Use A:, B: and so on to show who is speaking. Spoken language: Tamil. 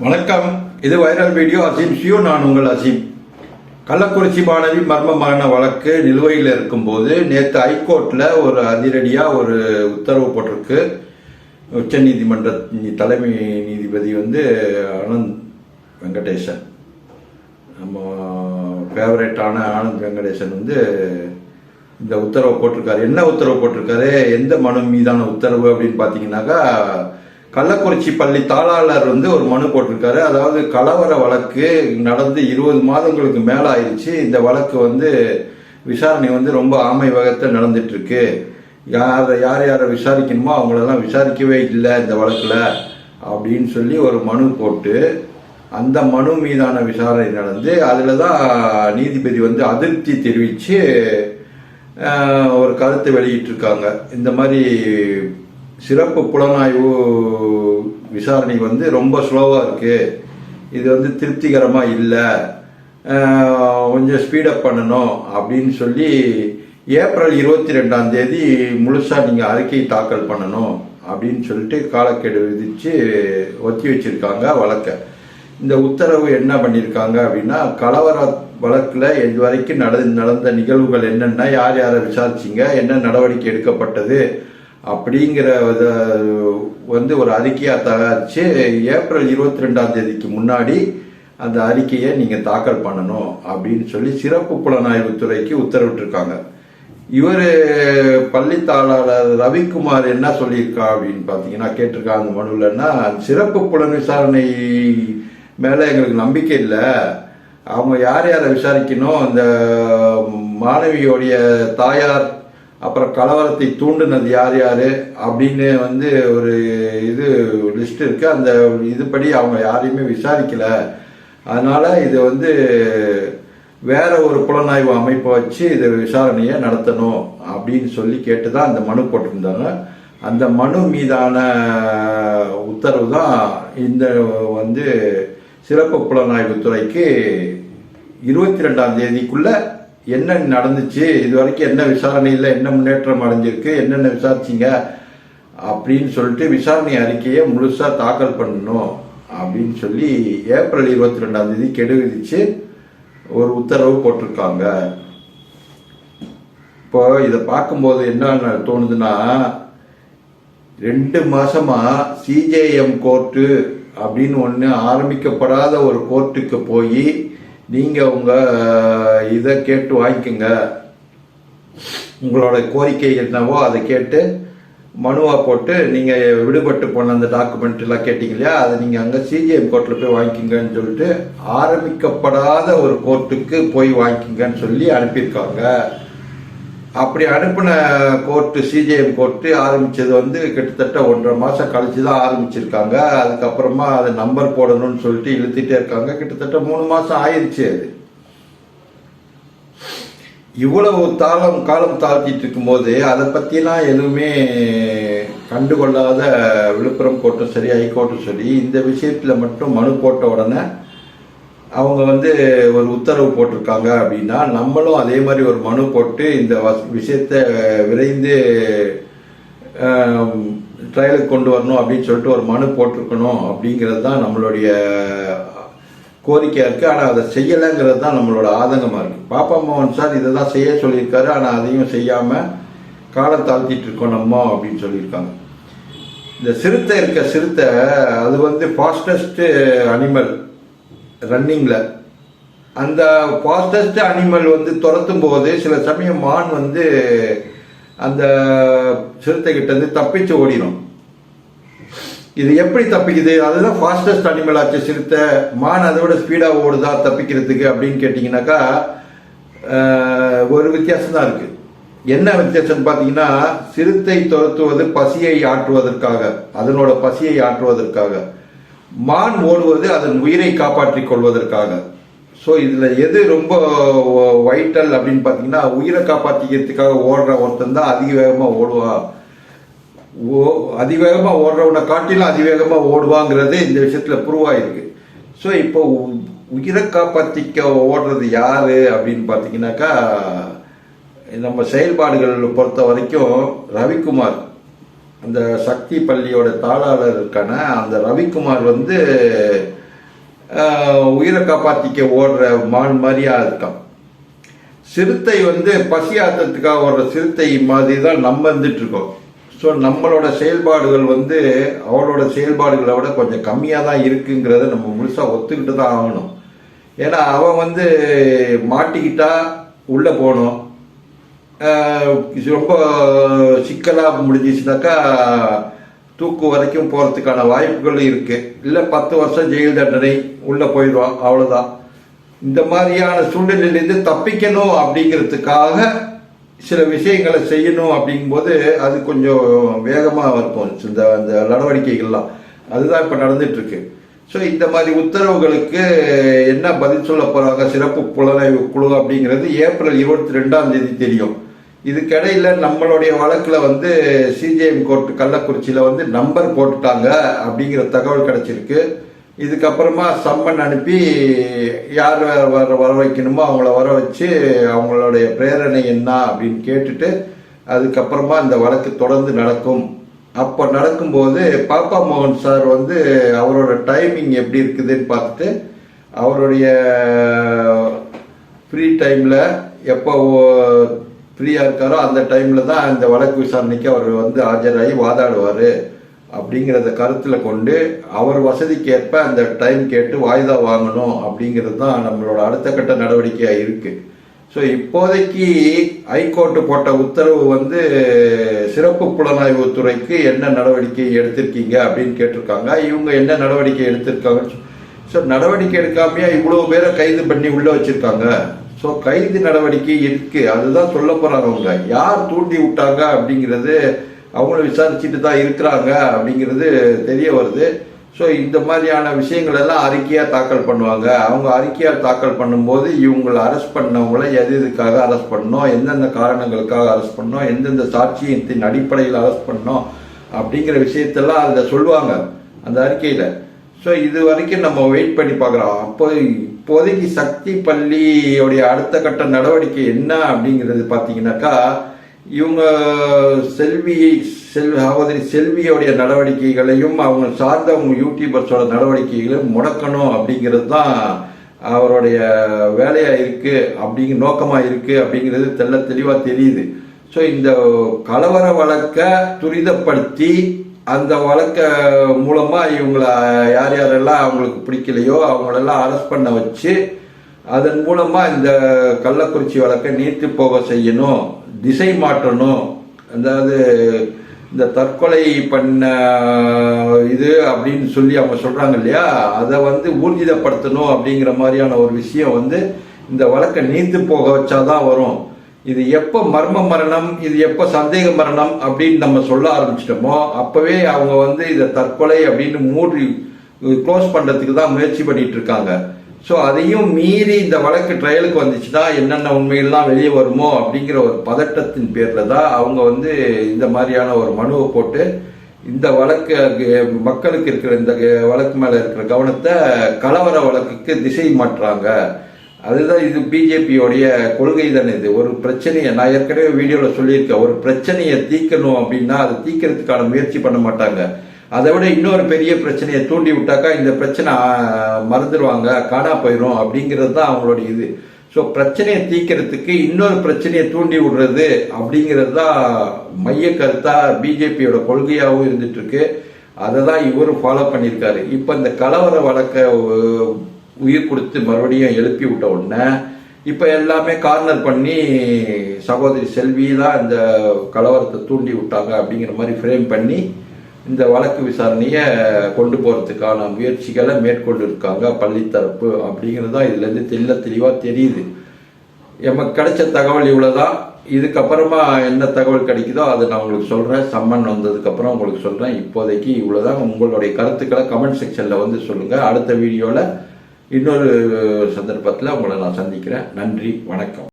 A: வணக்கம். இது வைரல் வீடியோ அசீம். ஷியூ நான் உங்கள் அசீம். கள்ளக்குறிச்சி மாணவி மர்மமான வழக்கு நிலுவையில் இருக்கும்போது நேற்று ஹைகோர்ட்டில் ஒரு அதிரடியாக ஒரு உத்தரவு போட்டிருக்கு. உச்சநீதிமன்ற தலைமை நீதிபதி வந்து ஆனந்த் வெங்கடேசன். நம்ம ஃபேவரட்டான ஆனந்த் வெங்கடேசன் வந்து இந்த உத்தரவு போட்டிருக்காரு. என்ன உத்தரவு போட்டிருக்காரு? எந்த மனு மீதான உத்தரவு அப்படின்னு பார்த்தீங்கன்னாக்கா கள்ளக்குறிச்சி பள்ளி தாளாளர் வந்து ஒரு மனு போட்டிருக்காரு. அதாவது கலவர வழக்கு நடந்து இருபது மாதங்களுக்கு மேல ஆயிடுச்சு இந்த வழக்கு வந்து விசாரணை வந்து ரொம்ப ஆமை வகத்தில் நடந்துட்டு இருக்கு யார் யார் யாரை விசாரிக்கணுமோ அவங்களெல்லாம் விசாரிக்கவே இல்லை இந்த வழக்கில் அப்படின்னு சொல்லி ஒரு மனு போட்டு அந்த மனு மீதான விசாரணை நடந்து அதில் தான் நீதிபதி வந்து அதிருப்தி தெரிவித்து ஒரு கருத்தை வெளியிட்டிருக்காங்க. இந்த மாதிரி சிறப்பு புலனாய்வு விசாரணை வந்து ரொம்ப ஸ்லோவாக இருக்குது இது வந்து திருப்திகரமாக இல்லை. கொஞ்சம் ஸ்பீடப் பண்ணணும் அப்படின்னு சொல்லி ஏப்ரல் இருபத்தி ரெண்டாம் தேதி முழுசாக நீங்கள் அறிக்கை தாக்கல் பண்ணணும் அப்படின்னு சொல்லிட்டு காலக்கெடு விதித்து ஒத்தி வச்சிருக்காங்க வழக்கை. இந்த உத்தரவு என்ன பண்ணியிருக்காங்க அப்படின்னா கலவர வழக்கில் இது வரைக்கும் நடந்து நடந்த நிகழ்வுகள் என்னென்ன யார் யாரை விசாரிச்சிங்க என்ன நடவடிக்கை எடுக்கப்பட்டது அப்படிங்கிற வந்து ஒரு அறிக்கையாக தயாரித்து ஏப்ரல் இருபத்தி ரெண்டாம் தேதிக்கு முன்னாடி அந்த அறிக்கையை நீங்கள் தாக்கல் பண்ணணும் அப்படின்னு சொல்லி சிறப்பு புலனாய்வுத்துறைக்கு உத்தரவிட்டிருக்காங்க. இவர் பள்ளித்தாளர் ரவிக்குமார் என்ன சொல்லியிருக்கா அப்படின்னு பார்த்தீங்கன்னா கேட்டிருக்காங்க அந்த மனுவில்னா சிறப்பு புலன் விசாரணை மேலே எங்களுக்கு நம்பிக்கை இல்லை. அவங்க யார் யாரை விசாரிக்கணும்? அந்த மாணவியோடைய தாயார் அப்புறம் கலவரத்தை தூண்டுனது யார் யார் அப்படின்னு வந்து ஒரு இது லிஸ்ட் இருக்குது அந்த இதுபடி அவங்க யாரையுமே விசாரிக்கலை. அதனால் இது வந்து வேற ஒரு புலனாய்வு அமைப்பை வச்சு இது விசாரணையை நடத்தணும் அப்படின்னு சொல்லி கேட்டு தான் அந்த மனு போட்டிருந்தாங்க. அந்த மனு மீதான உத்தரவு தான் இந்த வந்து சிறப்பு புலனாய்வுத்துறைக்கு இருபத்தி ரெண்டாம் தேதிக்குள்ளே என்ன நடந்துச்சு? இது வரைக்கும் என்ன விசாரணையில் என்ன முன்னேற்றம் அடைஞ்சிருக்கு? என்னென்ன விசாரிச்சிங்க? அப்படின்னு சொல்லிட்டு விசாரணை அறிக்கையை முழுசாக தாக்கல் பண்ணணும் அப்படின்னு சொல்லி ஏப்ரல் இருபத்தி ரெண்டாம் தேதி கெடு விதிச்சு ஒரு உத்தரவு போட்டிருக்காங்க. இப்போ இதை பார்க்கும்போது என்ன தோணுதுன்னா ரெண்டு மாசமா சிஜேஎம் கோர்ட்டு அப்படின்னு ஒன்று ஆரம்பிக்கப்படாத ஒரு கோர்ட்டுக்கு போய் நீங்க உங்க இதை கேட்டு வாங்கிக்கோங்க. உங்களோட கோரிக்கை என்னவோ அதை கேட்டு மனுவா போட்டு நீங்க விடுபட்டு போன அந்த டாக்குமெண்ட் எல்லாம் கேட்டீங்க இல்லையா? அதை நீங்க அங்க சிஜிஎம் கோர்ட்ல போய் வாங்கிக்கங்கன்னு சொல்லிட்டு ஆரம்பிக்கப்படாத ஒரு கோர்ட்டுக்கு போய் வாங்கிக்கங்கன்னு சொல்லி அனுப்பியிருக்காங்க. அப்படி அனுப்பின கோர்ட்டு சிஜிஎம் கோர்ட்டு ஆரம்பித்தது வந்து கிட்டத்தட்ட ஒன்றரை மாதம் கழிச்சு தான் ஆரம்பிச்சிருக்காங்க. அதுக்கப்புறமா அது நம்பர் போடணும்னு சொல்லிட்டு இழுத்துட்டே இருக்காங்க. கிட்டத்தட்ட மூணு மாதம் ஆயிடுச்சு அது. இவ்வளவு தாளம் காலம் தாழ்த்திட்டு இருக்கும்போது அதை பற்றிலாம் எதுவுமே கண்டுகொள்ளாத விழுப்புரம் கோர்ட்டும் சரி ஹைகோர்ட்டும் சரி இந்த விஷயத்தில் மட்டும் மனு போட்ட உடனே அவங்க வந்து ஒரு உத்தரவு போட்டிருக்காங்க அப்படின்னா நம்மளும் அதே மாதிரி ஒரு மனு போட்டு இந்த வஸ்- விஷயத்தை விரைந்து ட்ரையலுக்கு கொண்டு வரணும் அப்படின்னு சொல்லிட்டு ஒரு மனு போட்டிருக்கணும் அப்படிங்கிறது தான் நம்மளுடைய கோரிக்கையாக இருக்குது ஆனால் அதை செய்யலைங்கிறது தான் நம்மளோட ஆதங்கமாக இருக்குது பாப்பா மோகன் சார் இதை தான் செய்ய சொல்லியிருக்காரு. ஆனால் அதையும் செய்யாமல் காலம் தாழ்த்திட்டு இருக்கோம் நம்ம அப்படின்னு சொல்லியிருக்காங்க. இந்த சிறுத்தை இருக்க சிறுத்தை அது வந்து ஃபாஸ்டஸ்ட்டு அனிமல் ரன்னிங்கில் அந்த ஃபாஸ்டஸ்ட் அனிமல் வந்து துரத்தும் போது சில சமயம் மான் வந்து அந்த சிறுத்தை கிட்ட இருந்து தப்பிச்சு ஓடிடும் இது எப்படி தப்பிக்குது? அதுதான் ஃபாஸ்டஸ்ட் அனிமல் ஆச்சு சிறுத்தை. மான் அதை விட ஓடுதா தப்பிக்கிறதுக்கு அப்படின்னு கேட்டிங்கனாக்கா ஒரு வித்தியாசம் தான் இருக்கு. என்ன வித்தியாசம் பார்த்தீங்கன்னா சிறுத்தை துரத்துவது பசியை ஆற்றுவதற்காக அதனோட பசியை ஆற்றுவதற்காக. மான் ஓடுவது அதன் உயிரை காப்பாற்றிக் கொள்வதற்காக. ஸோ இதில் எது ரொம்ப வைட்டல் அப்படின்னு பார்த்தீங்கன்னா உயிரை காப்பாற்றிக்கிறதுக்காக ஓடுற ஒருத்தன் தான் அதிக வேகமாக ஓடுவான் ஓ அதிவேகமாக ஓடுறவனை காட்டிலும் அதிவேகமாக ஓடுவாங்கிறது இந்த விஷயத்தில் ப்ரூவ் ஆயிருக்கு. ஸோ இப்போ உ- உயிரை காப்பாற்றிக்க ஓடுறது யார் அப்படின்னு பார்த்தீங்கன்னாக்கா நம்ம செயல்பாடுகள் பொறுத்த வரைக்கும் ரவிக்குமார். அந்த சக்தி பள்ளியோட தாளாளருக்கான அந்த ரவிக்குமார் வந்து உயிரை காப்பாற்றிக்க ஓடுற மான் மாதிரியா இருக்கான். சிறுத்தை வந்து பசி ஆத்தத்துக்காக ஓடுற சிறுத்தை மாதிரி தான் நம்ம இருந்துட்டு இருக்கோம் ஸோ நம்மளோட செயல்பாடுகள் வந்து அவளோட செயல்பாடுகளை விட கொஞ்சம் கம்மியாக தான் இருக்குங்கிறத நம்ம முழுசாக ஒத்துக்கிட்டு தான் ஆகணும். ஏன்னா அவன் வந்து மாட்டிக்கிட்டா உள்ளே போகணும். ரொம்ப சிக்கலாக முடிஞ்சிச்சுனாக்கா தூக்கு வரைக்கும் போகிறதுக்கான வாய்ப்புகள் இருக்குது இல்லை பத்து வருஷம் ஜெயில் தண்டனை உள்ளே போயிடுவான் அவ்வளோதான் இந்த மாதிரியான சூழ்நிலையிலேருந்து தப்பிக்கணும் அப்படிங்கிறதுக்காக சில விஷயங்களை செய்யணும் அப்படிங்கும்போது அது கொஞ்சம் வேகமாக இருக்கும் இந்த அந்த நடவடிக்கைகள்லாம் அதுதான் இப்போ நடந்துட்டுருக்கு ஸோ இந்த மாதிரி உத்தரவுகளுக்கு என்ன பதில் சொல்ல போகிறாங்க சிறப்பு புலனாய்வு குழு அப்படிங்கிறது ஏப்ரல் இருபத்தி ரெண்டாம் தேதி தெரியும் இதுக்கிடையில் நம்மளுடைய வழக்கில் வந்து சிஜிஎம் கோர்ட் கள்ளக்குறிச்சியில் வந்து நம்பர் போட்டுட்டாங்க அப்படிங்கிற தகவல் கிடைச்சிருக்கு. இதுக்கப்புறமா சம்மன் அனுப்பி யார் வர வர வைக்கணுமோ அவங்கள வர வச்சு அவங்களுடைய பிரேரணை என்ன அப்படின்னு கேட்டுட்டு அதுக்கப்புறமா இந்த வழக்கு தொடர்ந்து நடக்கும். அப்போ நடக்கும்போது பாப்பா மோகன் சார் வந்து அவரோட டைமிங் எப்படி இருக்குதுன்னு பார்த்துட்டு அவருடைய ஃப்ரீ டைமில் எப்போ ஃப்ரீயாக இருக்காரோ அந்த டைமில் தான் இந்த வழக்கு விசாரணைக்கு அவர் வந்து ஆஜராகி வாதாடுவார் அப்படிங்கிறத கருத்தில் கொண்டு அவர் வசதிக்கேற்ப அந்த டைம் கேட்டு வாய்தா வாங்கணும் அப்படிங்கிறது தான் நம்மளோட அடுத்த கட்ட நடவடிக்கையாக இருக்குது ஸோ இப்போதைக்கு ஹைகோர்ட்டு போட்ட உத்தரவு வந்து சிறப்பு புலனாய்வு துறைக்கு என்ன நடவடிக்கை எடுத்திருக்கீங்க அப்படின்னு கேட்டிருக்காங்க. இவங்க என்ன நடவடிக்கை எடுத்திருக்காங்க ஸோ நடவடிக்கை எடுக்காமையா இவ்வளோ பேரை கைது பண்ணி உள்ளே வச்சுருக்காங்க. ஸோ கைது நடவடிக்கை இருக்கு. அதுதான் சொல்ல போறாங்க அவங்க. யார் தூண்டி விட்டாங்க அப்படிங்கிறது அவங்கள விசாரிச்சுட்டு தான் இருக்கிறாங்க அப்படிங்கிறது தெரிய வருது. ஸோ இந்த மாதிரியான விஷயங்கள் எல்லாம் அறிக்கையாக தாக்கல் பண்ணுவாங்க. அவங்க அறிக்கையாக தாக்கல் பண்ணும்போது இவங்களை அரெஸ்ட் பண்ணவங்கள எது எதுக்காக அரெஸ்ட் பண்ணோம் எந்தெந்த காரணங்களுக்காக அரெஸ்ட் பண்ணோம் எந்தெந்த சாட்சியத்தின் அடிப்படையில் அரெஸ்ட் பண்ணோம் அப்படிங்கிற விஷயத்தெல்லாம் அதில் சொல்லுவாங்க அந்த அறிக்கையில். ஸோ இது வரைக்கும் நம்ம வெயிட் பண்ணி பார்க்குறோம். அப்போ இப்போதைக்கு சக்தி பள்ளியோடைய அடுத்த கட்ட நடவடிக்கை என்ன அப்படிங்கிறது பார்த்தீங்கன்னாக்கா இவங்க செல்வி செல் சகோதரி செல்வியோடைய நடவடிக்கைகளையும் அவங்க சார்ந்தவங்க யூடியூபர்ஸோட நடவடிக்கைகளையும் முடக்கணும் அப்படிங்கிறது தான் அவருடைய வேலையாக இருக்குது அப்படிங்கிற நோக்கமாக இருக்குது அப்படிங்கிறது தெல்ல தெளிவாக தெரியுது. ஸோ இந்த கலவர வழக்கை துரிதப்படுத்தி அந்த வழக்க மூலமாக இவங்கள யார் யாரெல்லாம் அவங்களுக்கு பிடிக்கலையோ அவங்களெல்லாம் அரெஸ்ட் பண்ண வச்சு அதன் மூலமாக இந்த கள்ளக்குறிச்சி வழக்கை நீர்த்து போக செய்யணும் திசை மாற்றணும் அதாவது இந்த தற்கொலை பண்ண இது அப்படின்னு சொல்லி அவங்க சொல்கிறாங்க இல்லையா? அதை வந்து ஊர்ஜிதப்படுத்தணும் அப்படிங்கிற மாதிரியான ஒரு விஷயம் வந்து இந்த வழக்கை நீந்து போக வச்சாதான் வரும். இது எப்போ மர்ம மரணம் இது எப்போ சந்தேக மரணம் அப்படின்னு நம்ம சொல்ல ஆரம்பிச்சிட்டோமோ அப்பவே அவங்க வந்து இதை தற்கொலை அப்படின்னு மூடி க்ளோஸ் பண்றதுக்கு தான் முயற்சி பண்ணிட்டு இருக்காங்க. ஸோ அதையும் மீறி இந்த வழக்கு ட்ரையலுக்கு வந்துச்சுன்னா என்னென்ன உண்மைகள்லாம் வெளியே வருமோ அப்படிங்கிற ஒரு பதட்டத்தின் பேரில் தான் அவங்க வந்து இந்த மாதிரியான ஒரு மனுவை போட்டு இந்த வழக்கு மக்களுக்கு இருக்கிற இந்த வழக்கு மேலே இருக்கிற கவனத்தை கலவர வழக்குக்கு திசை மாற்றுறாங்க அதுதான் இது பிஜேபியோடைய கொள்கை தானே இது. ஒரு பிரச்சனையை நான் ஏற்கனவே வீடியோவில் சொல்லியிருக்கேன். ஒரு பிரச்சனையை தீர்க்கணும் அப்படின்னா அதை தீர்க்கறதுக்கான முயற்சி பண்ண மாட்டாங்க. அதை விட இன்னொரு பெரிய பிரச்சனையை தூண்டி விட்டாக்கா இந்த பிரச்சனை மறந்துடுவாங்க காணா போயிடும் அப்படிங்கிறது தான் அவங்களுடைய இது. ஸோ பிரச்சனையை தீர்க்கறதுக்கு இன்னொரு பிரச்சனையை தூண்டி விடுறது அப்படிங்கிறது தான் மைய கருத்தா பிஜேபியோட கொள்கையாகவும் இருந்துட்டு இருக்கு. அதை தான் இவரும் ஃபாலோ பண்ணியிருக்காரு. இப்போ இந்த கலவர வழக்கை உயிர் கொடுத்து மறுபடியும் எழுப்பி விட்ட உடனே இப்போ எல்லாமே கார்னர் பண்ணி சகோதரி செல்வி தான் இந்த கலவரத்தை தூண்டி விட்டாங்க அப்படிங்கிற மாதிரி ஃப்ரேம் பண்ணி இந்த வழக்கு விசாரணையை கொண்டு போகிறதுக்கான முயற்சிகளை மேற்கொண்டு இருக்காங்க பள்ளித்தரப்பு அப்படிங்கிறது தான் இதுலேருந்து தெல்ல தெளிவாக தெரியுது. எமக்கு கிடைச்ச தகவல் இவ்வளோதான் இதுக்கப்புறமா என்ன தகவல் கிடைக்குதோ அதை நான் உங்களுக்கு சொல்கிறேன் சம்மன் வந்ததுக்கப்புறம் உங்களுக்கு சொல்கிறேன் இப்போதைக்கு இவ்வளோதான் உங்களுடைய கருத்துக்களை கமெண்ட் செக்ஷனில் வந்து சொல்லுங்கள் அடுத்த வீடியோவில் இன்னொரு சந்தர்ப்பத்தில் உங்களை நான் சந்திக்கிறேன். நன்றி வணக்கம்.